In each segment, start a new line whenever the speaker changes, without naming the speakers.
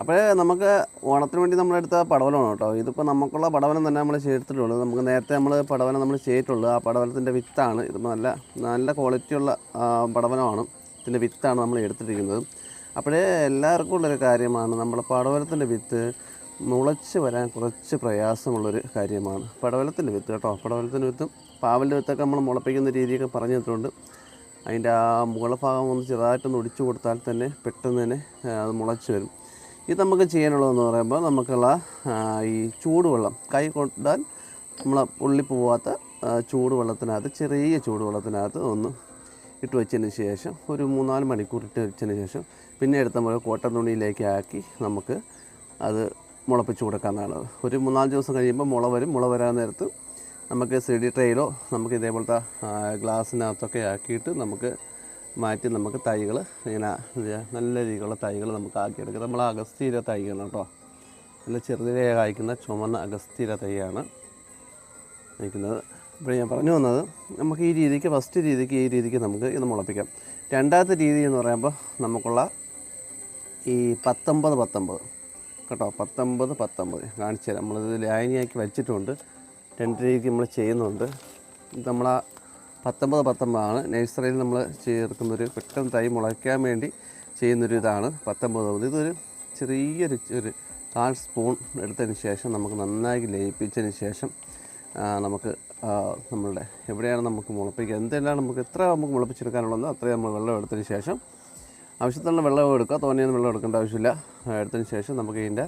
അപ്പോൾ നമുക്ക് ഓണത്തിന് വേണ്ടി നമ്മളെടുത്ത പടവലമാണ് കേട്ടോ. ഇതിപ്പോൾ നമുക്കുള്ള പടവലം തന്നെ നമ്മൾ ചെയ്തിട്ടുള്ളൂ. നമുക്ക് നേരത്തെ നമ്മൾ പടവലം നമ്മൾ ചെയ്തിട്ടുള്ളൂ. ആ പടവലത്തിന്റെ വിത്താണ്. ഇത് നല്ല നല്ല ക്വാളിറ്റിയുള്ള പടവലമാണ്. ഇതിന്റെ വിത്താണ് നമ്മൾ എടുത്തിരിക്കുന്നത്. അപ്പോഴേ എല്ലാവർക്കും ഉള്ളൊരു കാര്യമാണ്. നമ്മുടെ പടവലത്തിന്റെ വിത്ത് മുളച്ച് വരാൻ കുറച്ച് പ്രയാസമുള്ളൊരു കാര്യമാണ്. പടവലത്തിന്റെ വിത്ത് കേട്ടോ. പടവലത്തിന്റെ വിത്തും പാവലിന്റെ വിത്തൊക്കെ നമ്മൾ മുളപ്പിക്കുന്ന രീതിയൊക്കെ പറഞ്ഞു തന്നിട്ടുണ്ട്. അതിന്റെ ആ മുകൾ ഭാഗം ഒന്ന് ചെറുതായിട്ടൊന്ന് ഒടിച്ചു കൊടുത്താൽ തന്നെ പെട്ടെന്ന് തന്നെ അത് മുളച്ച് വരും. ഇത് നമുക്ക് ചെയ്യാനുള്ളതെന്ന് പറയുമ്പോൾ നമുക്കുള്ള ഈ ചൂടുവെള്ളം. കൈ കൊണ്ടാൽ നമ്മൾ ഉള്ളി പോവാത്ത ചൂടുവെള്ളത്തിനകത്ത് ചെറിയ ചൂടുവെള്ളത്തിനകത്ത് ഒന്ന് ഇട്ട് വെച്ചതിന് ശേഷം ഒരു മൂന്നാൽ മണിക്കൂർ ഇട്ട് വെച്ചതിന് ശേഷം പിന്നെ എടുത്ത പോലെ കോട്ടൺ തുണിയിലേക്ക് ആക്കി നമുക്ക് അത് മുളപ്പിച്ച് കൊടുക്കാവുന്നതാണ് ഒരു മൂന്നാൽ ദിവസം കഴിയുമ്പോൾ മുള വരും. മുള വരാൻ നേരത്ത് നമുക്ക് സി ഡി ട്രെയിലോ നമുക്ക് ഇതേപോലത്തെ ഗ്ലാസ്സിനകത്തൊക്കെ ആക്കിയിട്ട് നമുക്ക് മാറ്റി നമുക്ക് തൈകൾ ഇങ്ങനെ നല്ല രീതിയിലുള്ള തൈകൾ നമുക്ക് ആക്കിയെടുക്കാം. നമ്മൾ അഗസ്തീര തൈകളാണ് കേട്ടോ. നല്ല ചെറുതിലെ കായ്ക്കുന്ന ചുമന്ന അഗസ്തീര തൈയാണ് നിൽക്കുന്നത് ഇപ്പോൾ ഞാൻ പറഞ്ഞു വന്നത് നമുക്ക് ഈ രീതിക്ക് ഫസ്റ്റ് രീതിക്ക് ഈ രീതിക്ക് നമുക്ക് ഇത് മുളപ്പിക്കാം. രണ്ടാമത്തെ രീതി എന്ന് പറയുമ്പോൾ നമുക്കുള്ള ഈ പത്തൊമ്പത് പത്തൊമ്പത് കേട്ടോ. പത്തൊമ്പത് പത്തൊമ്പത് കാണിച്ചു തരാം. നമ്മളിത് ലായനിയാക്കി വെച്ചിട്ടുണ്ട്. രണ്ട് രീതിക്ക് നമ്മൾ ചെയ്യുന്നുണ്ട്. ഇത് നമ്മളാ പത്തൊമ്പത് പത്തൊമ്പതാണ്. നഴ്സറിയിൽ നമ്മൾ ചേർക്കുന്നൊരു പെട്ടെന്ന് തൈ മുളയ്ക്കാൻ വേണ്ടി ചെയ്യുന്നൊരു ഇതാണ് പത്തൊമ്പത്. ഇതൊരു ചെറിയൊരു ഒരു കാൽ സ്പൂൺ എടുത്തതിന് ശേഷം നമുക്ക് നന്നായി ലയിപ്പിച്ചതിന് ശേഷം നമുക്ക് നമ്മളുടെ എവിടെയാണ് നമുക്ക് മുളപ്പിക്കുക എന്തെല്ലാം നമുക്ക് എത്ര നമുക്ക് മുളപ്പിച്ചെടുക്കാനുള്ളതെന്ന് അത്രയും നമ്മൾ വെള്ളം എടുത്തതിന് ശേഷം ആവശ്യത്തിനുള്ള വെള്ളം എടുക്കുക തോന്നിയൊന്നും വെള്ളം എടുക്കേണ്ട ആവശ്യമില്ല. എടുത്തതിന് ശേഷം നമുക്ക് ഇതിന്റെ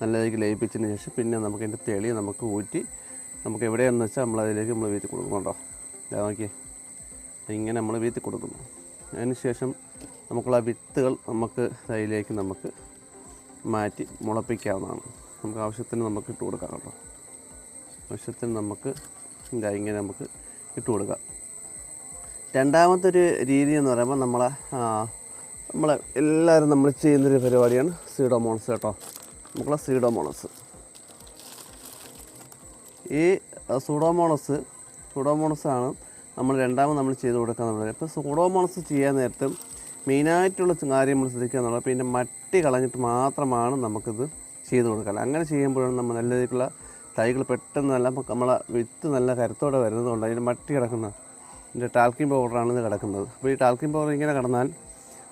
നല്ല രീതിക്ക് ലയിപ്പിച്ചതിന് ശേഷം പിന്നെ നമുക്ക് ഇതിന്റെ തെളി നമുക്ക് ഊറ്റി നമുക്ക് എവിടെയാണെന്ന് വെച്ചാൽ നമ്മളതിലേക്ക് നമ്മൾ വീട്ടിൽ കൊടുക്കുന്നുണ്ടോ? നോക്കിയേ. ഇങ്ങനെ നമ്മൾ വീത്തി കൊടുക്കുന്നു. അതിന് ശേഷം നമുക്കുള്ള വിത്തുകൾ നമുക്ക് അതിലേക്ക് നമുക്ക് മാറ്റി മുളപ്പിക്കാവുന്നതാണ്. നമുക്ക് ആവശ്യത്തിന് നമുക്ക് ഇട്ട് കൊടുക്കാം കേട്ടോ. ആവശ്യത്തിന് നമുക്ക് ഇതാ ഇങ്ങനെ നമുക്ക് ഇട്ട് കൊടുക്കാം. രണ്ടാമത്തെ ഒരു രീതി എന്ന് പറയുമ്പോൾ നമ്മളെ നമ്മൾ എല്ലാവരും നമ്മൾ ചെയ്യുന്നൊരു പരിപാടിയാണ് സീഡോമോണസ് കേട്ടോ. നമുക്കുള്ള സീഡോമോണസ് ഈ സൂഡോമോണസ് സൂഡോമോണസ് ആണ് നമ്മൾ രണ്ടാമത് നമ്മൾ ചെയ്ത് കൊടുക്കാൻ നമ്മൾ അപ്പോൾ സൂഡോമോണസ് ചെയ്യാൻ നേരത്തും മെയിനായിട്ടുള്ള കാര്യം നമ്മൾ ശ്രദ്ധിക്കുക എന്നുള്ളത് പിന്നെ മട്ടി കളഞ്ഞിട്ട് മാത്രമാണ് നമുക്കിത് ചെയ്ത് കൊടുക്കാൻ അങ്ങനെ ചെയ്യുമ്പോഴാണ് നമ്മൾ നല്ല രീതിക്കുള്ള തൈകൾ പെട്ടെന്ന് നല്ല നമ്മളെ വിത്ത് നല്ല കരുത്തോടെ വരുന്നതുകൊണ്ട് അതിന്റെ മട്ടി കിടക്കുന്ന ഇതിന്റെ ടാൽക്കിൻ പൗഡറാണ് ഇത് കിടക്കുന്നത്. അപ്പോൾ ഈ ടാൽക്കിൻ പൗഡർ ഇങ്ങനെ കിടന്നാൽ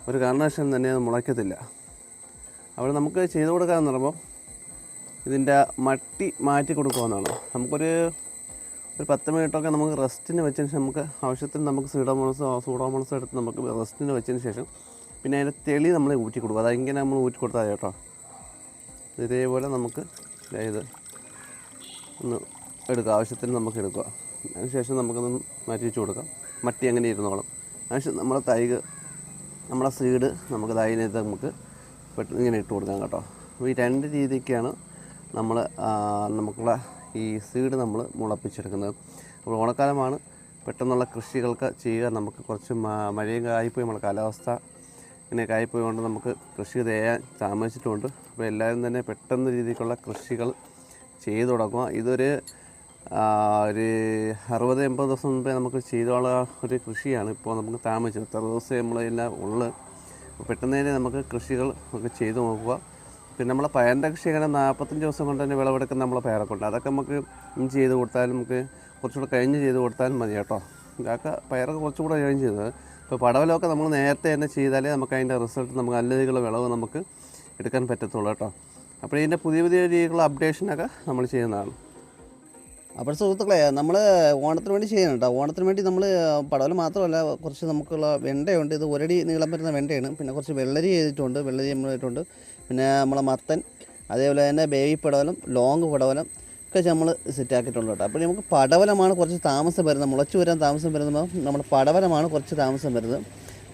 ഒരു കാരണവശാലും തന്നെ അത് മുളയ്ക്കത്തില്ല. അവിടെ നമുക്ക് ചെയ്ത് കൊടുക്കാമെന്ന് പറയുമ്പോൾ ഇതിന്റെ മട്ടി മാറ്റി കൊടുക്കുമെന്നാണ് നമുക്കൊരു ഒരു പത്ത് മിനിറ്റൊക്കെ നമുക്ക് റെസ്റ്റിന് വെച്ചതിന് ശേഷം നമുക്ക് ആവശ്യത്തിന് നമുക്ക് സീഡോമോണസോ സൂഡോമോണസോ എടുത്ത് നമുക്ക് റെസ്റ്റിന് വെച്ചതിന് ശേഷം പിന്നെ അതിന്റെ തെളി നമ്മൾ ഊറ്റി കൊടുക്കും അതിങ്ങനെ നമ്മൾ ഊറ്റി കൊടുത്താൽ കേട്ടോ. ഇതേപോലെ നമുക്ക് ഇത് ഒന്ന് എടുക്കുക. ആവശ്യത്തിന് നമുക്ക് എടുക്കുക. അതിനുശേഷം നമുക്കൊന്ന് മാറ്റി വെച്ച് കൊടുക്കാം. മട്ടി അങ്ങനെ ഇരുന്നോളും. അതിനുശേഷം നമ്മുടെ തൈക് നമ്മുടെ സീഡ് നമുക്ക് അതിനകത്ത് നമുക്ക് പെട്ടെന്ന് ഇങ്ങനെ ഇട്ട് കൊടുക്കാം കേട്ടോ. അപ്പോൾ ഈ രണ്ട് രീതിക്കാണ് നമ്മൾ നമുക്കുള്ള ഈ സീഡ് നമ്മൾ മുളപ്പിച്ചെടുക്കുന്നത്. അപ്പോൾ ഓണക്കാലമാണ് പെട്ടെന്നുള്ള കൃഷികൾക്ക് ചെയ്യുക നമുക്ക് കുറച്ച് മഴയും കായിപ്പോയി നമ്മുടെ കാലാവസ്ഥ ഇങ്ങനെ കായിപ്പോയി കൊണ്ട് നമുക്ക് കൃഷി ചെയ്യാൻ താമസിച്ചിട്ടുണ്ട്. അപ്പോൾ എല്ലാവരും തന്നെ പെട്ടെന്ന് രീതിക്കുള്ള കൃഷികൾ ചെയ്തു തുടങ്ങുക. ഇതൊരു ഒരു അറുപത് എൺപത് ദിവസം മുമ്പേ നമുക്ക് ചെയ്തോളാ ഒരു കൃഷിയാണ് ഇപ്പോൾ നമുക്ക് താമസിച്ചത്. എത്ര ദിവസം നമ്മളെല്ലാം ഉള്ളത് പെട്ടെന്ന് തന്നെ നമുക്ക് കൃഷികൾ ഒക്കെ ചെയ്തു നോക്കുക. പിന്നെ നമ്മളെ പയറിന്റെ കൃഷി നാൽപ്പത്തഞ്ച് ദിവസം കൊണ്ട് തന്നെ വിളവെടുക്കുന്ന നമ്മളെ പയറൊക്കെ അതൊക്കെ നമുക്ക് ചെയ്ത് കൊടുത്താലും നമുക്ക് കുറച്ചുകൂടെ കഴിഞ്ഞ് ചെയ്ത് കൊടുത്താലും മതി കേട്ടോ. ഇതൊക്കെ പയറൊക്കെ കുറച്ചുകൂടെ കഴിഞ്ഞ് ചെയ്തത്. ഇപ്പോൾ പടവലമൊക്കെ നമ്മൾ നേരത്തെ തന്നെ ചെയ്താലേ നമുക്ക് അതിന്റെ റിസൾട്ട് നമുക്ക് നല്ല രീതിയിലുള്ള വിളവ് നമുക്ക് എടുക്കാൻ പറ്റത്തുള്ളൂ കേട്ടോ. അപ്പോൾ ഇതിന്റെ പുതിയ പുതിയ രീതിയിലുള്ള അപ്ഡേഷനൊക്കെ നമ്മൾ ചെയ്യുന്നതാണ്.
അപ്പോൾ സുഹൃത്തുക്കളെ നമ്മൾ ഓണത്തിന് വേണ്ടി ചെയ്യുന്നുണ്ട് ഓണത്തിന് വേണ്ടി നമ്മൾ പടവൽ മാത്രമല്ല കുറച്ച് നമുക്കുള്ള വെണ്ടയുണ്ട്. ഇത് ഒരടി നീളം വരുന്ന വെണ്ടയാണ്. പിന്നെ കുറച്ച് വെള്ളരി ചെയ്തിട്ടുണ്ട്. വെള്ളരി നമ്മൾ ചെയ്തിട്ടുണ്ട് പിന്നെ നമ്മളെ മത്തൻ അതേപോലെ തന്നെ ബേബി പടവലും ലോങ് പടവലം ഒക്കെ നമ്മൾ സെറ്റാക്കിയിട്ടുണ്ട് കേട്ടോ അപ്പോൾ നമുക്ക് പടവലമാണ് കുറച്ച് താമസം വരുന്നത്. മുളച്ച് വരാൻ താമസം വരുന്നത്. നമ്മുടെ പടവലമാണ് കുറച്ച് താമസം വരുന്നത്.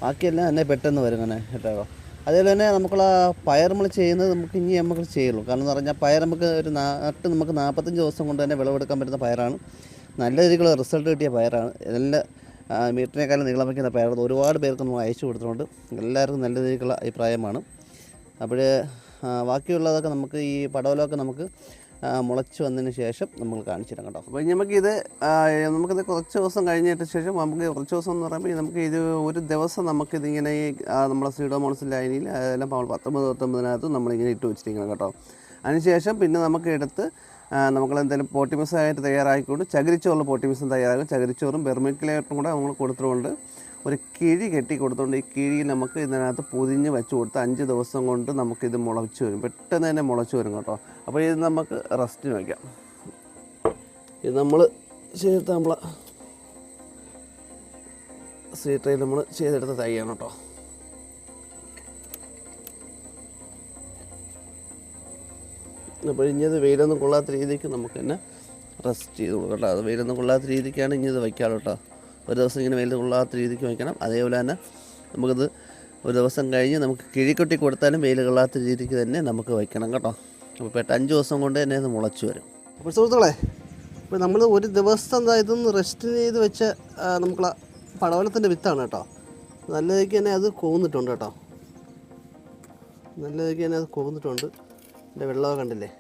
ബാക്കിയെല്ലാം തന്നെ പെട്ടെന്ന് വരും കേട്ടോ. അതേപോലെ തന്നെ നമുക്കുള്ള പയർ നമ്മൾ ചെയ്യുന്നത് നമുക്ക് ഇനി നമുക്ക് ചെയ്യുള്ളൂ. കാരണം എന്ന് പറഞ്ഞാൽ പയർ നമുക്ക് ഒരു നാട്ട് നമുക്ക് നാൽപ്പത്തഞ്ച് ദിവസം കൊണ്ട് തന്നെ വിളവെടുക്കാൻ പറ്റുന്ന പയറാണ്. നല്ല രീതിയിലുള്ള റിസൾട്ട് കിട്ടിയ പയറാണ്. നല്ല മീറ്ററിനേക്കാളും നീളം വയ്ക്കുന്ന പയർ ഒരുപാട് പേർക്ക് നമ്മൾ അയച്ചു കൊടുത്തിട്ടുണ്ട്. എല്ലാവർക്കും നല്ല രീതിക്കുള്ള അഭിപ്രായമാണ്. അപ്പോൾ ബാക്കിയുള്ളതൊക്കെ നമുക്ക് ഈ പടവലമൊക്കെ നമുക്ക് മുളച്ച് വന്നതിന് ശേഷം നമ്മൾ കാണിച്ചിടാം കേട്ടോ.
അപ്പോൾ നമുക്കിത് നമുക്കിത് കുറച്ച് ദിവസം കഴിഞ്ഞിട്ട് ശേഷം നമുക്ക് കുറച്ച് ദിവസം എന്ന് പറയുമ്പോൾ നമുക്ക് ഇത് ഒരു ദിവസം നമുക്കിതിങ്ങനെ നമ്മുടെ സീഡോമോൺസ് ലൈനിൽ അതെല്ലാം നമ്മൾ പത്തൊമ്പത് പത്തൊമ്പതിനകത്ത് നമ്മളിങ്ങനെ ഇട്ട് വെച്ചിരിക്കണം കേട്ടോ. അതിനുശേഷം പിന്നെ നമുക്ക് എടുത്ത് നമുക്ക് എന്തെങ്കിലും പോട്ടിമിസായിട്ട് തയ്യാറാക്കിക്കൊണ്ട് ചകിരിച്ചോറിൽ പോട്ടിമിസും തയ്യാറാക്കും. ചകിരിച്ചോറും ബെർമിക്കിലായിട്ടും കൂടെ നമ്മൾ കൊടുത്തുകൊണ്ട് ഒരു കിഴി കെട്ടി കൊടുത്തുകൊണ്ട് ഈ കിഴി നമുക്ക് ഇതിനകത്ത് പൊതിഞ്ഞ് വെച്ച് കൊടുത്ത് അഞ്ച് ദിവസം കൊണ്ട് നമുക്കിത് മുളച്ച് വരും. പെട്ടെന്ന് തന്നെ മുളച്ച് വരും കേട്ടോ. അപ്പോൾ ഇത് നമുക്ക് റെസ്റ്റിന് വയ്ക്കാം ഇത് നമ്മൾ ചെയ്തെടുത്ത നമ്മൾ സീട്രയിൽ നമ്മൾ ചെയ്തെടുത്ത തൈയാണ് കേട്ടോ. അപ്പോൾ ഇനിയത് വെയിലൊന്നും കൊള്ളാത്ത രീതിക്ക് നമുക്ക് തന്നെ റെസ്റ്റ് ചെയ്ത് കൊടുക്കാം കേട്ടോ. അത് വെയിലൊന്നും കൊള്ളാത്ത രീതിക്കാണ് ഇനി ഇത് വയ്ക്കാം കേട്ടോ. ഒരു ദിവസം ഇങ്ങനെ വെയിൽ കൊള്ളാത്ത രീതിക്ക് വയ്ക്കണം. അതേപോലെ തന്നെ നമുക്കത് ഒരു ദിവസം കഴിഞ്ഞ് നമുക്ക് കിഴിക്കൊട്ടി കൊടുത്താലും വെയിൽ കൊള്ളാത്ത രീതിക്ക് തന്നെ നമുക്ക് വയ്ക്കണം കേട്ടോ. അപ്പോൾ പെട്ട അഞ്ച് ദിവസം കൊണ്ട് തന്നെ അത് മുളച്ച് വരും.
അപ്പോൾ സുഹൃത്തുക്കളെ ഇപ്പോൾ നമ്മൾ ഒരു ദിവസം ഇതൊന്ന് റെസ്റ്റ് ചെയ്ത് വെച്ച നമുക്ക് പടവലത്തിന്റെ വിത്താണ് കേട്ടോ. നല്ല രീതിക്ക് തന്നെ അത് കോന്നിട്ടുണ്ട് കേട്ടോ. നല്ല രീതിക്ക് തന്നെ അത് കോന്നിട്ടുണ്ട്. എന്റെ വെള്ളമൊക്കെ കണ്ടില്ലേ?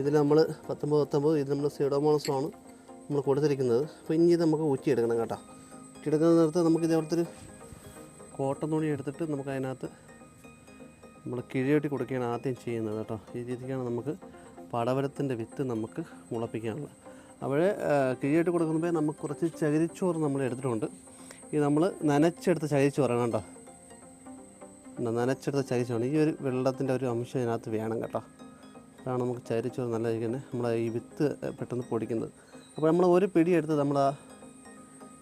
ഇതിൽ നമ്മൾ പത്തൊമ്പത് പത്തൊമ്പത് ഇത് നമ്മൾ സീഡോമോണസമാണ് നമ്മൾ കൊടുത്തിരിക്കുന്നത്. അപ്പോൾ ഇനി ഇത് നമുക്ക് ഊറ്റിയെടുക്കണം കേട്ടോ. ഊറ്റിയെടുക്കുന്ന നേരത്ത് നമുക്ക് ഇതേപോലത്തെ ഒരു കോട്ടൺ തുണി എടുത്തിട്ട് നമുക്ക് അതിനകത്ത് നമ്മൾ കിഴിയോട്ടി കൊടുക്കുകയാണ് ആദ്യം ചെയ്യുന്നത് കേട്ടോ. ഈ രീതിക്കാണ് നമുക്ക് പടവലത്തിന്റെ വിത്ത് നമുക്ക് മുളപ്പിക്കാനുള്ളത്. അപ്പോൾ കിഴിയോട്ടി കൊടുക്കുമ്പോൾ നമുക്ക് കുറച്ച് ചകിരിച്ചോറ് നമ്മൾ എടുത്തിട്ടുണ്ട്. ഇത് നമ്മൾ നനച്ചെടുത്ത ചകിരിച്ചോറാണ് കേട്ടോ? നനച്ചെടുത്ത ചകിരിച്ചോറ് ഈ ഒരു വെള്ളത്തിന്റെ ഒരു അംശം അതിനകത്ത് വേണം കേട്ടോ. അതാണ് നമുക്ക് ചകിരിച്ചോറ് നല്ല തന്നെ നമ്മൾ ഈ വിത്ത് പെട്ടെന്ന് പൊടിക്കുന്നത്. അപ്പോൾ നമ്മൾ ഒരു പിടി എടുത്ത് നമ്മൾ ആ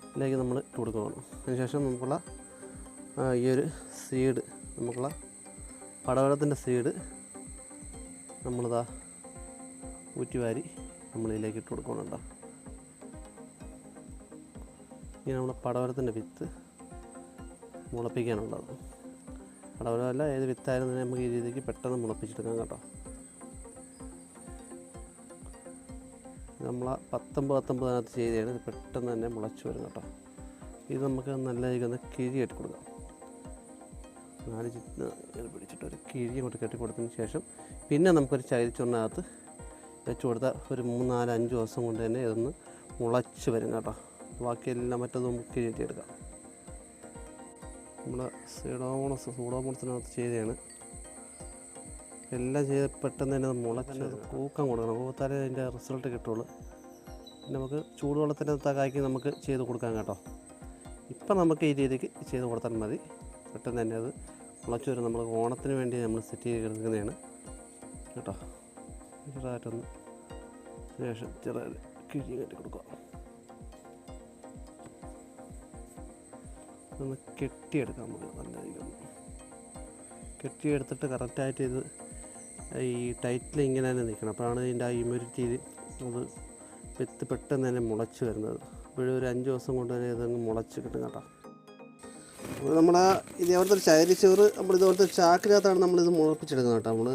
ഇതിലേക്ക് നമ്മൾ ഇട്ട് കൊടുക്കുകയാണ് അതിനുശേഷം നമുക്കുള്ള ഈ ഒരു സീഡ് നമുക്കുള്ള പടവലത്തിന്റെ സീഡ് നമ്മളിതാ ഊറ്റി വാരി നമ്മളിതിലേക്ക് ഇട്ട് കൊടുക്കണുണ്ടോ ഇനി നമ്മൾ പടവലത്തിന്റെ വിത്ത് മുളപ്പിക്കാനുള്ളത് പടവലമല്ല ഏത് വിത്തായാലും തന്നെ നമുക്ക് ഈ രീതിക്ക് പെട്ടെന്ന് മുളപ്പിച്ചെടുക്കാം കേട്ടോ. നമ്മൾ പത്തൊമ്പത് പത്തൊമ്പതിനകത്ത് ചെയ്ത് ഇത് പെട്ടെന്ന് തന്നെ മുളച്ച് വരും കേട്ടോ. ഇത് നമുക്ക് നല്ല രീതിക്ക് ഒന്ന് കിഴിയായിട്ട് കൊടുക്കാം. നാല് ഇങ്ങനെ പിടിച്ചിട്ട് ഒരു കിഴി അങ്ങോട്ട് കെട്ടി കൊടുത്തതിന് ശേഷം പിന്നെ നമുക്കൊരു ചകിരിച്ചൊറിനകത്ത് വെച്ച് കൊടുത്താൽ ഒരു മൂന്നാൽ നാല് അഞ്ച് ദിവസം കൊണ്ട് തന്നെ ഇതൊന്ന് മുളച്ച് വരും കേട്ടോ. ബാക്കിയെല്ലാം കിഴിയിട്ട് എടുക്കാം. നമ്മൾ സീഡോമോണസ് സൂഡോമോണസിനകത്ത് ചെയ്തതാണ്. എല്ലാം ചെയ്ത് പെട്ടെന്ന് തന്നെ മുളച്ച് കൂക്കം കൊടുക്കണം. കൂത്താലേ അതിന്റെ റിസൾട്ട് കിട്ടുള്ളൂ. നമുക്ക് ചൂടുവെള്ളത്തിന്റെ തകാക്കി നമുക്ക് ചെയ്ത് കൊടുക്കാം കേട്ടോ. ഇപ്പം നമുക്ക് ഈ രീതിക്ക് ചെയ്ത് കൊടുത്താൽ മതി. പെട്ടെന്ന് തന്നെ അത് മുളച്ച് വരും. നമ്മൾ ഓണത്തിന് വേണ്ടി നമ്മൾ സെറ്റ് ചെയ്ത് എടുക്കുന്നതാണ് കേട്ടോ. ചെറുതായിട്ടൊന്ന് ശേഷം ചെറിയ കിഴി കെട്ടി കൊടുക്കുക. ഒന്ന് കെട്ടിയെടുക്കാം നമുക്ക് നല്ല രീതിയിൽ കെട്ടിയെടുത്തിട്ട് കറക്റ്റായിട്ട് ഇത് ഈ ടൈറ്റിൽ ഇങ്ങനെ തന്നെ നിൽക്കണം. അപ്പോഴാണ് ഇതിന്റെ ആ ഇമ്മ്യൂണിറ്റി അത് വിത്ത് പെട്ടെന്ന് തന്നെ മുളച്ച് വരുന്നത്. ഇപ്പോഴും ഒരു അഞ്ച് ദിവസം കൊണ്ട് തന്നെ ഇതങ്ങ് മുളച്ച് കിട്ടും കേട്ടോ. അപ്പോൾ നമ്മൾ ഇതേപോലത്തെ ചകിരിച്ചോറ് നമ്മൾ ഇതുപോലത്തെ ചാക്കിനകത്താണ് നമ്മളിത് മുളപ്പിച്ചെടുക്കുന്നത് കേട്ടോ. നമ്മൾ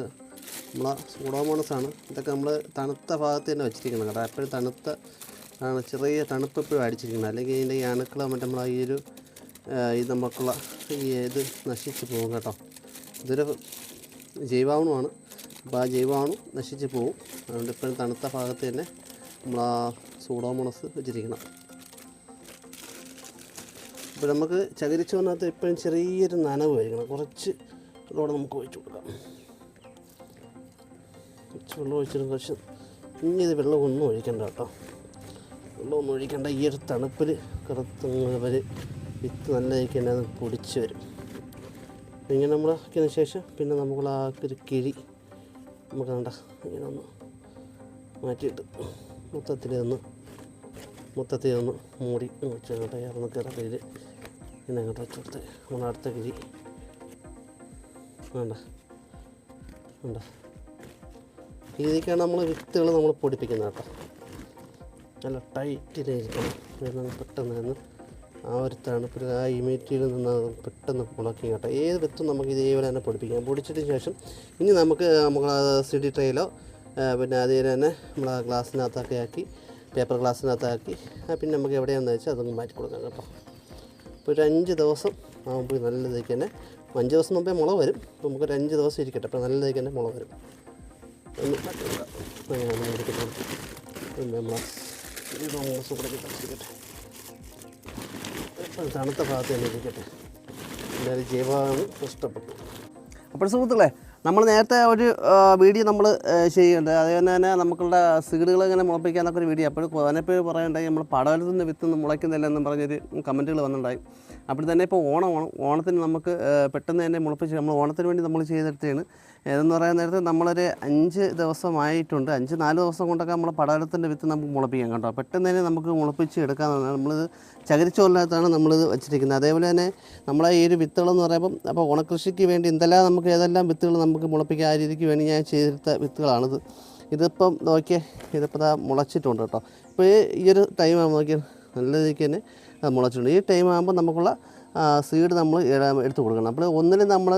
നമ്മളെ സൂഡോമോണസാണ് ഇതൊക്കെ നമ്മൾ തണുത്ത ഭാഗത്ത് തന്നെ വെച്ചിരിക്കുന്നത് കേട്ടോ. എപ്പോഴും തണുത്ത ആണ്. ചെറിയ തണുപ്പ് എപ്പോഴും അടിച്ചിരിക്കുന്നത്. അല്ലെങ്കിൽ ഇതിന്റെ ഈ അണുക്കൾ മറ്റേ നമ്മളെ ഈ ഒരു ഇത് നമുക്കുള്ള ഈ ഇത് നശിച്ച് പോകും കേട്ടോ. ഇതൊരു ജൈവാണുമാണ് അപ്പോൾ ആ ജൈവമാണ് നശിച്ച് പോകും അതുകൊണ്ട് എപ്പോഴും തണുത്ത ഭാഗത്ത് തന്നെ നമ്മൾ ആ സൂഡോമോണസ് വെച്ചിരിക്കണം. ഇപ്പോൾ നമുക്ക് ചകിരിച്ചോറിനകത്ത് എപ്പോഴും ചെറിയൊരു നനവ് വരിക്കണം കുറച്ച് ഇതോടെ നമുക്ക് ഒഴിച്ചു കൊടുക്കാം. കുറച്ച് വെള്ളം ഒഴിച്ചിട്ട് കുറച്ച് ഇനി ഇത് വെള്ളം ഒന്നും ഒഴിക്കണ്ട കേട്ടോ. വെള്ളം ഒന്നും ഒഴിക്കണ്ട. ഈ ഒരു തണുപ്പിൽ കിടത്തുന്നവർ വിത്ത് നല്ല രീതിക്ക് തന്നെ അത് പൊടിച്ച് വരും. ഇങ്ങനെ നമ്മൾ ആക്കിയതിന് ശേഷം പിന്നെ നമ്മൾ ആ ഒരു കിഴി നമുക്ക് കണ്ട ഇങ്ങനെ ഒന്ന് മാറ്റിയിട്ട് മൊത്തത്തിൽ ഒന്ന് മൊത്തത്തിൽ ഒന്ന് മൂടി വെച്ച് അങ്ങോട്ട് ഇറന്ന് കിടക്കയിൽ ഇങ്ങനെ അങ്ങോട്ട് വെച്ച് നമ്മൾ അടുത്ത കിഴി വേണ്ട. വേണ്ട. രീതിക്കാണ് നമ്മൾ വിത്തുകൾ നമ്മൾ പൊടിപ്പിക്കുന്നത് കേട്ടോ. നല്ല ടൈറ്റിലായിരിക്കണം. ഇതൊന്ന് പെട്ടെന്ന് നിന്ന് ആ ഒരു തണുപ്പിൽ ആ ഇമ്യൂണിറ്റിയിൽ നിന്ന് പെട്ടെന്ന് ഉണക്കി കേട്ടോ. ഏത് വിത്തും നമുക്ക് ഇതേപോലെ തന്നെ പൊടിപ്പിക്കാം. പൊടിച്ചതിന് ശേഷം ഇനി നമുക്ക് നമ്മൾ സിഡി ട്രെയിലോ പിന്നെ അതേ തന്നെ നമ്മൾ ഗ്ലാസ്സിനകത്തൊക്കെ ആക്കി പേപ്പർ ഗ്ലാസ്സിനകത്താക്കി പിന്നെ നമുക്ക് എവിടെയാണെന്ന് വെച്ചാൽ അതൊന്ന് മാറ്റി കൊടുക്കാം കേട്ടോ. ഇപ്പോൾ ഒരു അഞ്ച് ദിവസം ആകുമ്പോൾ നല്ലതേക്ക് തന്നെ അഞ്ച് ദിവസം മുമ്പേ മുള വരും. അപ്പോൾ നമുക്കൊരു അഞ്ച് ദിവസം ഇരിക്കട്ടെ. അപ്പോൾ നല്ല ഇതൊക്കെ തന്നെ മുള വരും.
ഒന്ന് പിന്നെ നമ്മൾ കളിച്ചിരിക്കട്ടെ ഇപ്പം തണുത്ത ഭാഗത്ത് തന്നെ ഇരിക്കട്ടെ ജൈവമാണ് ഇഷ്ടപ്പെട്ടു.
അപ്പോൾ സുഹൃത്തുക്കളെ നമ്മൾ നേരത്തെ ഒരു വീഡിയോ നമ്മൾ ചെയ്യുന്നുണ്ട്. അതേപോലെ തന്നെ നമുക്കുള്ള സീഡുകൾ ഇങ്ങനെ മുളപ്പിക്കാനൊക്കെ ഒരു വീഡിയോ. അപ്പോൾ പേര് പറയുന്നുണ്ടായി നമ്മൾ പടവലത്തുനിന്ന് വിത്ത് മുളയ്ക്കുന്നില്ല എന്നും പറഞ്ഞൊരു കമന്റുകൾ വന്നിട്ടുണ്ടായി. അപ്പോൾ തന്നെ ഇപ്പോൾ ഓണമാണ് ഓണത്തിന് നമുക്ക് പെട്ടെന്ന് തന്നെ മുളപ്പിച്ച് നമ്മൾ ഓണത്തിന് വേണ്ടി നമ്മൾ ചെയ്തെടുത്തതാണ്. ഏതെന്ന് പറയാൻ നേരത്ത് നമ്മളൊരു അഞ്ച് ദിവസമായിട്ടുണ്ട്. അഞ്ച് നാല് ദിവസം കൊണ്ടൊക്കെ നമ്മൾ പടവലത്തിന്റെ വിത്ത് നമുക്ക് മുളപ്പിക്കാം കേട്ടോ. പെട്ടെന്ന് തന്നെ നമുക്ക് മുളപ്പിച്ച് എടുക്കാമെന്നാണ് നമ്മളിത് ചകിരിച്ചോറിനകത്താണ് നമ്മളിത് വെച്ചിരിക്കുന്നത്. അതേപോലെ തന്നെ നമ്മളെ ഈ ഒരു വിത്തുകളെന്ന് പറയുമ്പം അപ്പോൾ ഓണക്കൃഷിക്ക് വേണ്ടി എന്തെല്ലാം നമുക്ക് ഏതെല്ലാം വിത്തുകൾ നമുക്ക് മുളപ്പിക്കാൻ ആ രീതിക്ക് വേണ്ടി ഞാൻ ചെയ്തെടുത്ത വിത്തുകളാണിത്. ഇതിപ്പം നോക്കിയേ ഇതിപ്പോൾ മുളച്ചിട്ടുണ്ട് കേട്ടോ. ഇപ്പോൾ ഈ ഒരു ടൈമാണ് നോക്കിയത് നല്ല രീതിക്ക് തന്നെ മുളച്ചിട്ടുണ്ട്. ഈ ടൈം ആകുമ്പോൾ നമുക്കുള്ള സീഡ് നമ്മൾ എടുത്ത് കൊടുക്കണം. അപ്പോൾ ഒന്നിനും നമ്മൾ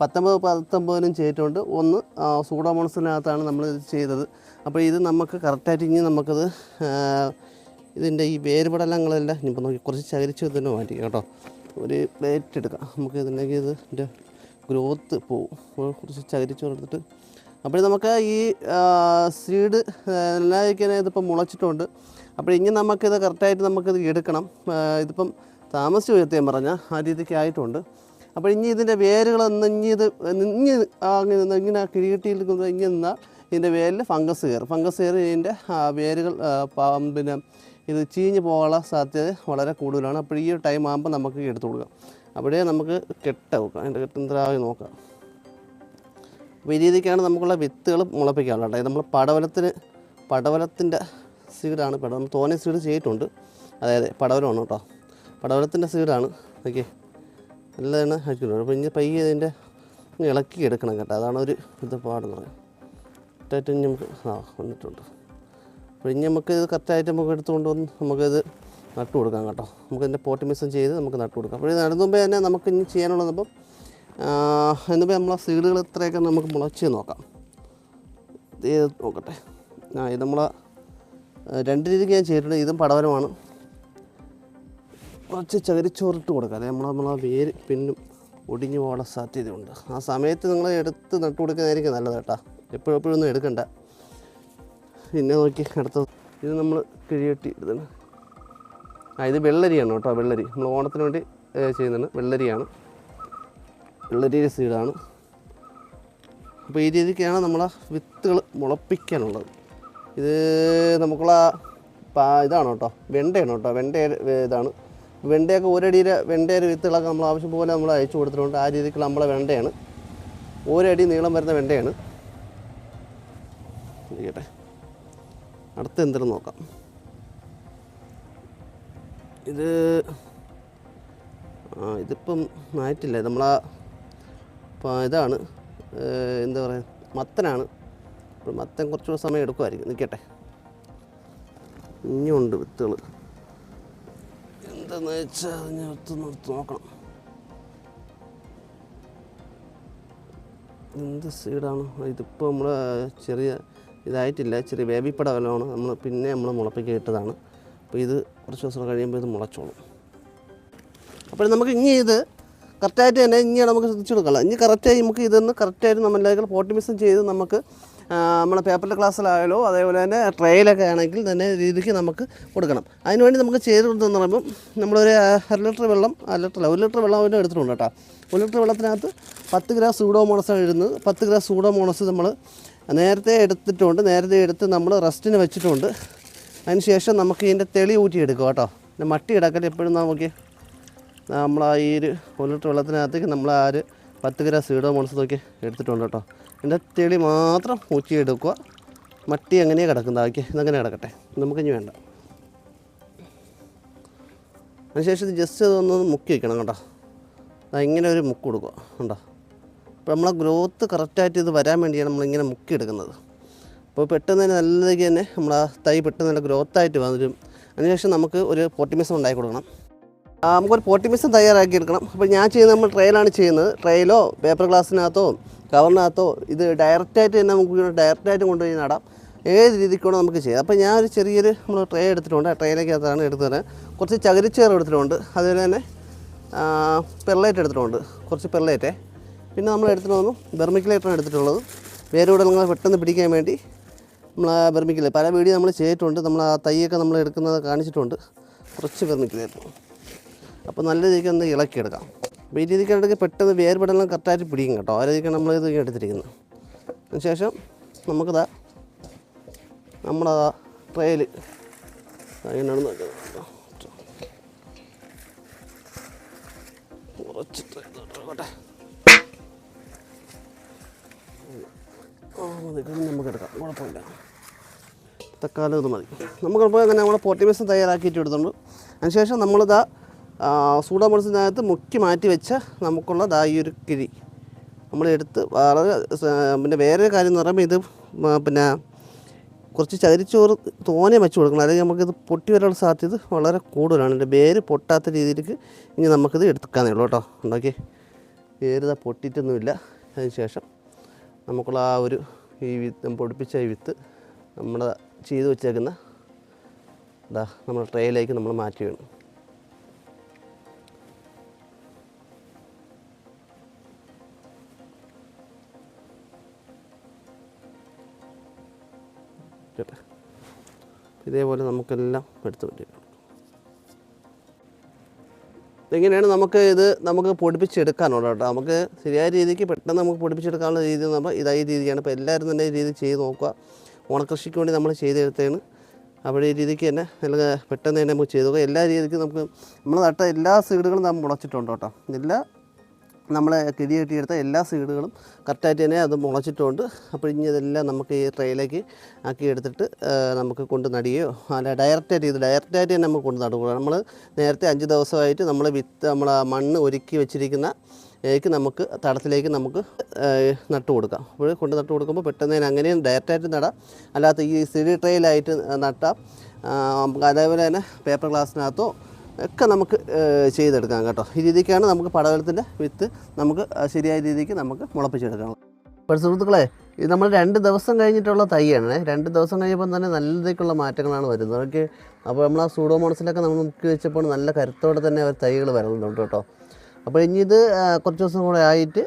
പത്തൊമ്പത് പത്തൊമ്പതിനും ചെയ്തിട്ടുണ്ട് ഒന്ന് സൂഡോമോണസിനകത്താണ് നമ്മൾ ഇത് ചെയ്തത്. അപ്പോൾ ഇത് നമുക്ക് കറക്റ്റായിട്ട് ഇനി നമുക്കത് ഇതിന്റെ ഈ വേരുപടലങ്ങളെല്ലാം ഇനിയിപ്പോൾ നോക്കി കുറച്ച് ചകരിച്ച് തന്നെ മാറ്റി കേട്ടോ. ഒരു പ്ലേറ്റ് എടുക്കാം. നമുക്ക് ഇതിലേക്ക് ഇതിന്റെ ഗ്രോത്ത് പോവും. കുറച്ച് ചകരിച്ച് കൊടുത്തിട്ട് അപ്പോൾ നമുക്ക് ഈ സീഡ് എല്ലാ ഇതിപ്പോൾ മുളച്ചിട്ടുണ്ട്. അപ്പോൾ ഇനി നമുക്കിത് കറക്റ്റായിട്ട് നമുക്കിത് എടുക്കണം. ഇതിപ്പം താമസിച്ച് ഉയർത്തിയാൻ പറഞ്ഞാൽ ആ രീതിക്ക് ആയിട്ടുണ്ട്. അപ്പോൾ ഇനി ഇതിന്റെ വേരുകളൊന്നും ഇനി ഇത് ഇനി അങ്ങനെ ഇങ്ങനെ നിൽക്കുന്നത് ഇനി നിന്നാൽ ഇതിന്റെ വേരിൽ ഫംഗസ് കയറും. ഫംഗസ് കയറി ഇതിന്റെ വേരുകൾ പിന്നെ ഇത് ചീഞ്ഞ് പോകാനുള്ള സാധ്യത വളരെ കൂടുതലാണ്. അപ്പോൾ ഈ ടൈം ആകുമ്പോൾ നമുക്ക് എടുത്തു കൊടുക്കാം. അപ്പോഴേ നമുക്ക് കെട്ട നോക്കാം. അതിന്റെ കെട്ടെന്തരായി നോക്കാം. അപ്പോൾ ഈ രീതിക്കാണ് നമുക്കുള്ള വിത്തുകൾ മുളപ്പിക്കാനുള്ളത്. നമ്മൾ പടവലത്തിന് പടവലത്തിന്റെ സീഡാണ് പടവലം തോനെ സീഡ് ചെയ്തിട്ടുണ്ട്. അതായത് പടവലമാണ് കേട്ടോ. പടവലത്തിന്റെ സീഡാണ് ഓക്കെ നല്ലതാണ് അടിക്കുന്നുണ്ട് അപ്പോൾ ഇനി പയ്യെ ഇതിന്റെ ഇളക്കി എടുക്കണം കേട്ടോ. അതാണ് ഒരു ഇത് പാടെന്ന് പറയാം കറക്റ്റായിട്ട് ഇനി നമുക്ക് ആ വന്നിട്ടുണ്ട്. അപ്പോൾ ഇനി നമുക്ക് ഇത് കറക്റ്റായിട്ട് നമുക്ക് എടുത്തുകൊണ്ട് വന്ന് നമുക്കിത് നട്ടു കൊടുക്കാം കേട്ടോ. പോട്ടി മിക്സും ചെയ്ത് നമുക്ക് നട്ടു കൊടുക്കാം. അപ്പോൾ ഇത് നടന്നുമ്പോൾ തന്നെ നമുക്ക് ഇനി ചെയ്യാനുള്ളത് അപ്പം എന്നിപ്പോൾ നമ്മൾ സീഡുകൾ ഇത്രയൊക്കെ നമുക്ക് മുളച്ച് നോക്കാം. ഇത് നോക്കട്ടെ. ആ ഇത് നമ്മൾ രണ്ട് രീതിക്ക് ഞാൻ ചെയ്തിട്ടുണ്ട്. ഇതും പടവരമാണ്. കുറച്ച് ചകിരിച്ചോറിട്ട് കൊടുക്കുക അതായത് നമ്മൾ ആ വേര് പിന്നും ഒടിഞ്ഞു പോകാനുള്ള സാധ്യതയുണ്ട് ആ സമയത്ത് നിങ്ങൾ എടുത്ത് നട്ടു കൊടുക്കുന്നതായിരിക്കും നല്ലത് കേട്ടോ. എപ്പോഴും എപ്പോഴും ഒന്നും എടുക്കണ്ട. പിന്നെ നോക്കി അടുത്തത് ഇത് നമ്മൾ കിഴിയെട്ടി ഇടുന്നത് ആ ഇത് വെള്ളരിയാണ് കേട്ടോ വെള്ളരി. നമ്മൾ ഓണത്തിന് വേണ്ടി ചെയ്യുന്നുണ്ട്. വെള്ളരിയാണ്. വെള്ളരിയുടെ സീഡാണ് അപ്പോൾ ഈ രീതിക്കാണ് നമ്മളെ വിത്തുകൾ മുളപ്പിക്കാനുള്ളത്. ഇത് നമുക്കുള്ള ഇതാണ് കേട്ടോ. വെണ്ടയാണ് കേട്ടോ. വെണ്ട ഇതാണ്. വെണ്ടയൊക്കെ ഒരടിയിൽ വെണ്ടയുടെ വിത്തുകളൊക്കെ നമ്മൾ ആവശ്യം പോലെ നമ്മൾ അയച്ചു കൊടുത്തിട്ടുണ്ട്. ആ രീതിക്ക് നമ്മളെ വെണ്ടയാണ്. ഒരടി നീളം വരുന്ന വെണ്ടയാണ്. ഇരിക്കട്ടെ. അടുത്ത എന്തെങ്കിലും നോക്കാം. ഇത് ആ ഇതിപ്പം ആയിട്ടില്ല നമ്മളാ ഇതാണ്. എന്താ പറയുക മത്തനാണ്. അപ്പോൾ മത്തം കുറച്ചുകൂടെ സമയം എടുക്കുമായിരിക്കും. നിൽക്കട്ടെ. ഇനിയുണ്ട് വിത്തുകൾ. എന്താന്ന് വെച്ചാൽ അതിനെ എടുത്ത് നിർത്ത് നോക്കണം. എന്ത് സീഡാണ്? ഇതിപ്പോൾ നമ്മൾ ചെറിയ ഇതായിട്ടില്ല. ചെറിയ ബേബി പടവലമാണ് നമ്മൾ പിന്നെ നമ്മൾ മുളപ്പിക്കാൻ ഇട്ടതാണ്. അപ്പോൾ ഇത് കുറച്ച് ദിവസം കഴിയുമ്പോൾ ഇത് മുളച്ചോളും. അപ്പോൾ നമുക്ക് ഇനി ഇത് കറക്റ്റായിട്ട് തന്നെ ഇനി നമുക്ക് ശ്രദ്ധിച്ചു കൊടുക്കാം ഇനി കറക്റ്റായി നമുക്ക് ഇതൊന്ന് കറക്റ്റായിട്ട് നമ്മളിലേക്ക് പോട്ടിമിസം ചെയ്ത് നമുക്ക് നമ്മളെ പേപ്പറിന്റെ ക്ലാസ്സിലായാലോ അതേപോലെ തന്നെ ട്രെയിലൊക്കെ ആണെങ്കിൽ തന്നെ രീതിക്ക് നമുക്ക് കൊടുക്കണം. അതിനുവേണ്ടി നമുക്ക് ചെയ്ത് കൊടുത്തെന്ന് പറയുമ്പം നമ്മളൊരു അര ലിറ്റർ വെള്ളം അര ലിറ്റർ ഒരു ലിറ്റർ വെള്ളം അവന്റെ എടുത്തിട്ടുണ്ട് കേട്ടോ. ഒരു ലിറ്റർ വെള്ളത്തിനകത്ത് പത്ത് ഗ്രാം സൂഡോമോണസാണ് ഇടുന്നത്. പത്ത് ഗ്രാം സൂഡോമോണസ് നമ്മൾ നേരത്തെ എടുത്തിട്ടുണ്ട്. നേരത്തെ എടുത്ത് നമ്മൾ റെസ്റ്റിന് വെച്ചിട്ടുണ്ട്. അതിന് ശേഷം നമുക്ക് ഇതിന്റെ തെളി ഊറ്റിയെടുക്കുക കേട്ടോ. പിന്നെ മട്ടി ഇടക്കൽ എപ്പോഴും നമുക്ക് നമ്മൾ ഈ ഒരു ഒരു ലിറ്റർ വെള്ളത്തിനകത്തേക്ക് നമ്മൾ ആ ഒരു പത്ത് ഗ്രാം സീഡോ നോക്കി എടുത്തിട്ടുണ്ട് കേട്ടോ. ഇതിന്റെ തെളി മാത്രം ഊറ്റിയെടുക്കുക. മട്ടി എങ്ങനെയാണ് കിടക്കുന്നത്? ആക്കി ഇതങ്ങനെ കിടക്കട്ടെ. നമുക്ക് ഇനി വേണ്ട. അതിനുശേഷം ഇത് ജസ്റ്റ് അതൊന്ന് മുക്കി വയ്ക്കണം കേട്ടോ. ഇങ്ങനെ ഒരു മുക്ക് കൊടുക്കുക കണ്ടോ? അപ്പോൾ നമ്മളെ ഗ്രോത്ത് കറക്റ്റായിട്ട് ഇത് വരാൻ വേണ്ടിയാണ് നമ്മളിങ്ങനെ മുക്കി എടുക്കുന്നത്. അപ്പോൾ പെട്ടെന്ന് തന്നെ നല്ലതൊക്കെ തന്നെ നമ്മൾ ആ തൈ പെട്ടെന്ന് നല്ല ഗ്രോത്തായിട്ട് വരും അതിനുശേഷം നമുക്ക് ഒരു പോട്ടിമിസം ഉണ്ടാക്കി കൊടുക്കണം. നമുക്കൊരു പോട്ടിമിസം തയ്യാറാക്കി എടുക്കണം. അപ്പോൾ ഞാൻ ചെയ്യുന്നത് നമ്മൾ ട്രെയിലാണ് ചെയ്യുന്നത്. ട്രെയിലോ പേപ്പർ ഗ്ലാസ്സിനകത്തോ കവറിനകത്തോ ഇത് ഡയറക്റ്റായിട്ട് തന്നെ നമുക്ക് ഡയറക്റ്റായിട്ട് കൊണ്ടുപോയി നടാം. ഏത് രീതിക്കാണോ നമുക്ക് ചെയ്യാം. അപ്പോൾ ഞാൻ ഒരു ചെറിയൊരു നമ്മൾ ട്രേ എടുത്തിട്ടുണ്ട്. ആ ട്രെയിലേക്കകത്താണ് എടുത്തത്. കുറച്ച് ചകിരിച്ചേർ എടുത്തിട്ടുണ്ട്. അതുപോലെ തന്നെ പെർലൈറ്റ് എടുത്തിട്ടുണ്ട്. കുറച്ച് പെർലൈറ്റേ പിന്നെ നമ്മൾ എടുത്തിട്ട് വന്നു ബെർമിക്കുലേറ്ററാണ് എടുത്തിട്ടുള്ളത്. വേരോടങ്ങൾ പെട്ടെന്ന് പിടിക്കാൻ വേണ്ടി നമ്മൾ ആ ബെർമിക്കില്ല പല വീഡിയോ നമ്മൾ ചെയ്തിട്ടുണ്ട്. നമ്മൾ ആ തൈയൊക്കെ നമ്മൾ എടുക്കുന്നത് കാണിച്ചിട്ടുണ്ട്. കുറച്ച് ബെർമിക്കലേറ്റർ അപ്പോൾ നല്ല രീതിക്ക് ഒന്ന് ഇളക്കിയെടുക്കാം. അപ്പോൾ ഈ രീതിക്ക് ഇടയ്ക്ക് പെട്ടെന്ന് വേർപെടലാം കറക്റ്റായിട്ട് പിടിക്കും കേട്ടോ. ആ രീതിക്കാണ് നമ്മൾ ഇത് എടുത്തിരിക്കുന്നത്. അതിനുശേഷം നമുക്കിതാ നമ്മളതാ ട്രെയിൽ അതിനാണ് നോക്കുന്നത് നമുക്ക് എടുക്കാം. കുഴപ്പമില്ല. തക്കാലം ഇത് മതി. നമുക്കിപ്പോൾ അങ്ങനെ നമ്മൾ മെസ്സും തയ്യാറാക്കിയിട്ട് എടുത്തുണ്ട് അതിനുശേഷം നമ്മളിതാ സൂഡാമോൾസിനകത്ത് മുക്കി മാറ്റി വെച്ച നമുക്കുള്ള ദാ ഈ ഒരു കിഴി. നമ്മളെടുത്ത് വളരെ പിന്നെ വേറെ കാര്യം എന്ന് പറയുമ്പോൾ ഇത് പിന്നെ കുറച്ച് ചകിരിച്ചോറ് തോനെ വെച്ച് കൊടുക്കണം. അല്ലെങ്കിൽ നമുക്കിത് പൊട്ടി വരാനുള്ള സാധ്യത വളരെ കൂടുതലാണ്. എന്റെ വേര് പൊട്ടാത്ത രീതിയിലേക്ക് ഇനി നമുക്കിത് എടുക്കാന്നേ ഉള്ളൂ കേട്ടോ. ഉണ്ടാക്കി? വേര് ഇതാ പൊട്ടിയിട്ടൊന്നുമില്ല. അതിന് ശേഷം നമുക്കുള്ള ആ ഒരു ഈ വിത്ത് പൊടിപ്പിച്ച ഈ വിത്ത് നമ്മൾ ചെയ്ത് വെച്ചേക്കുന്ന ഇതാ നമ്മുടെ ട്രേയിലേക്ക് നമ്മൾ മാറ്റി വേണം ഇതേപോലെ നമുക്കെല്ലാം എടുത്ത് പറ്റും ഇങ്ങനെയാണ് നമുക്ക് ഇത് നമുക്ക് പൊടിപ്പിച്ചെടുക്കാനുള്ളത് കേട്ടോ? നമുക്ക് ശരിയായ രീതിക്ക് പെട്ടെന്ന് നമുക്ക് പൊടിപ്പിച്ചെടുക്കാനുള്ള രീതി നമ്മൾ ഇതായ രീതിയാണ്. ഇപ്പോൾ എല്ലാവരും തന്നെ ഈ രീതി ചെയ്ത് നോക്കുക. ഓണക്കൃഷിക്ക് വേണ്ടി നമ്മൾ ചെയ്തെടുത്തതാണ്. അപ്പോൾ ഈ രീതിക്ക് തന്നെ നല്ല പെട്ടെന്ന് തന്നെ നമുക്ക് ചെയ്തു എല്ലാ രീതിക്കും നമുക്ക് നമ്മൾ നട്ട എല്ലാ സീഡുകളും നമ്മൾ മുളച്ചിട്ടുണ്ട് കേട്ടോ. എല്ലാ നമ്മൾ കിഴി കെട്ടിയെടുത്ത എല്ലാ സീഡുകളും കറക്റ്റായിട്ട് തന്നെ അത് മുളച്ചിട്ടുണ്ട്. അപ്പോൾ ഇനി ഇതെല്ലാം നമുക്ക് ഈ ട്രെയിലേക്ക് ആക്കി എടുത്തിട്ട് നമുക്ക് കൊണ്ട് നടിയോ അല്ല ഡയറക്റ്റായിട്ട് ഇത് ഡയറക്റ്റായിട്ട് തന്നെ നമുക്ക് കൊണ്ട് നടുക നമ്മൾ നേരത്തെ അഞ്ച് ദിവസമായിട്ട് നമ്മൾ വിത്ത് നമ്മൾ മണ്ണ് ഒരുക്കി വെച്ചിരിക്കുന്ന ഏക്ക് നമുക്ക് തടത്തിലേക്ക് നമുക്ക് നട്ടു കൊടുക്കാം. അപ്പോൾ കൊണ്ട് നട്ട് കൊടുക്കുമ്പോൾ പെട്ടെന്ന് തന്നെ അങ്ങനെയും ഡയറക്റ്റായിട്ട് നടാം. അല്ലാത്ത ഈ സിഡി ട്രെയിലായിട്ട് നട്ടാം. അതേപോലെ തന്നെ പേപ്പർ ഗ്ലാസ്സിനകത്തോ ഒക്കെ നമുക്ക് ചെയ്തെടുക്കാം കേട്ടോ. ഈ രീതിക്കാണ് നമുക്ക് പടവലത്തിന്റെ വിത്ത് നമുക്ക് ശരിയായ രീതിക്ക് നമുക്ക് മുളപ്പിച്ചെടുക്കണം അപ്പോൾ സുഹൃത്തുക്കളെ ഇത് നമ്മൾ രണ്ട് ദിവസം കഴിഞ്ഞിട്ടുള്ള തൈയാണ്. രണ്ട് ദിവസം കഴിയുമ്പോൾ തന്നെ നല്ല രീതിക്കുള്ള മാറ്റങ്ങളാണ് വരുന്നത്. അവർക്ക് അപ്പോൾ നമ്മൾ ആ സൂഡോമോണസിലൊക്കെ നമ്മൾ മുക്കി വെച്ചപ്പോൾ നല്ല കരുത്തോടെ തന്നെ അവർ തൈകൾ വരുന്നുണ്ട് കേട്ടോ. അപ്പോൾ ഇനി ഇത് കുറച്ച് ദിവസം കൂടെ ആയിട്ട്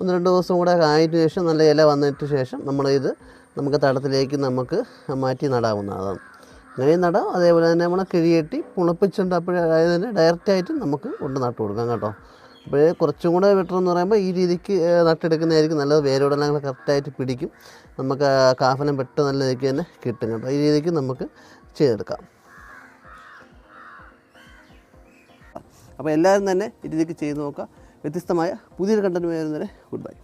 ഒന്ന് രണ്ട് ദിവസം കൂടെ ആയതിനു ശേഷം നല്ല ഇല വന്നിട്ട് ശേഷം നമ്മളിത് നമുക്ക് തടത്തിലേക്ക് നമുക്ക് മാറ്റി നടാവുന്നതാണ്. അങ്ങനെയും നടാം അതേപോലെ തന്നെ നമ്മളെ കിഴിയെട്ടി മുളപ്പിച്ചുണ്ട് അപ്പോൾ അതായത് തന്നെ ഡയറക്റ്റായിട്ട് നമുക്ക് കൊണ്ട് നട്ട് കൊടുക്കാം കേട്ടോ. അപ്പോൾ കുറച്ചും കൂടെ ബെറ്റർ എന്ന് പറയുമ്പോൾ ഈ രീതിക്ക് നട്ടെടുക്കുന്നതായിരിക്കും നല്ലത്. വേരോടെല്ലാം കറക്റ്റായിട്ട് പിടിക്കും. നമുക്ക് കാഫലം പെട്ടെന്ന് നല്ല രീതിക്ക് തന്നെ കിട്ടും കേട്ടോ. ഈ രീതിക്ക് നമുക്ക് ചെയ്തെടുക്കാം. അപ്പോൾ എല്ലാവരും തന്നെ ഈ രീതിക്ക് ചെയ്ത് നോക്കുക. വ്യത്യസ്തമായ പുതിയൊരു കണ്ടന്റ് വരുന്നവരെ ഗുഡ് ബൈ